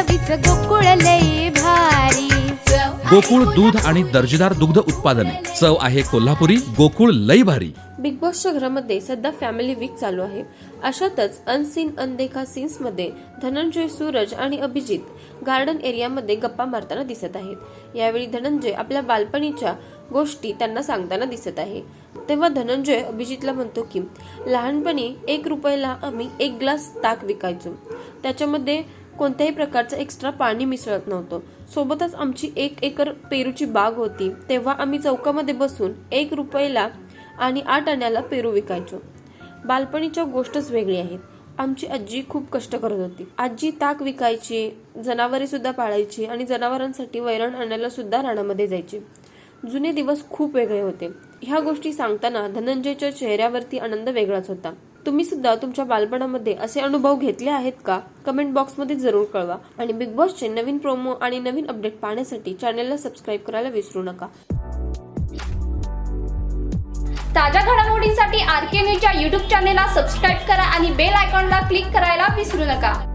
चवीच गोकुळ लई भारी. गोकुळ दूध आणि दर्जेदार दुग्ध उत्पादने. चव आहे कोल्हापुरी गोकुळ लई भारी. बिग बॉसच्या घरामध्ये सध्या फॅमिली वीक चालू आहे. अशातच अनसीन अनदेखा सीन्समध्ये धनंजय सूरज आणि अभिजित गार्डन एरियामध्ये गप्पा मारताना दिसत आहेत. यावेळी धनंजय आपल्या बालपणीच्या गोष्टी त्यांना सांगताना दिसत आहे. तेव्हा धनंजय अभिजितला म्हणतो की लहानपणी एक रुपयाला आम्ही एक ग्लास ताक विकायचो. त्याच्यामध्ये कोणत्याही प्रकारचं एक्स्ट्रा पाणी मिसळत नव्हतं. सोबतच आमची एक एकर पेरूची बाग होती. तेव्हा आम्ही चौकामध्ये बसून एक रुपयाला आणि आठ आण्याला पेरू विकायचो. बालपणीच्या गोष्टच वेगळी आहेत. आमची आजी खूप कष्ट करत होती. आजी ताक विकायची जनावरे सुद्धा पाळायची आणि जनावरांसाठी वैरण आणायला सुद्धा रानामध्ये जायची. जुने दिवस खूप वेगळे होते. ह्या गोष्टी सांगताना धनंजयच्या चेहऱ्यावरती आनंद वेगळाच होता. तुम्ही सुद्धा तुमच्या बालपणामध्ये असे अनुभव घेतले आहेत का? कमेंट बॉक्समध्ये जरूर कळवा. आणि बिग बॉसचे नवीन प्रोमो आणि नवीन अपडेट पाहण्यासाठी चॅनलला सबस्क्राईब करायला विसरू नका. ताज्या घडामोडींसाठी आर के न्यूजच्या यूट्यूब चॅनेलला सबस्क्राईब करा आणि बेल आयकॉनला क्लिक करायला विसरू नका.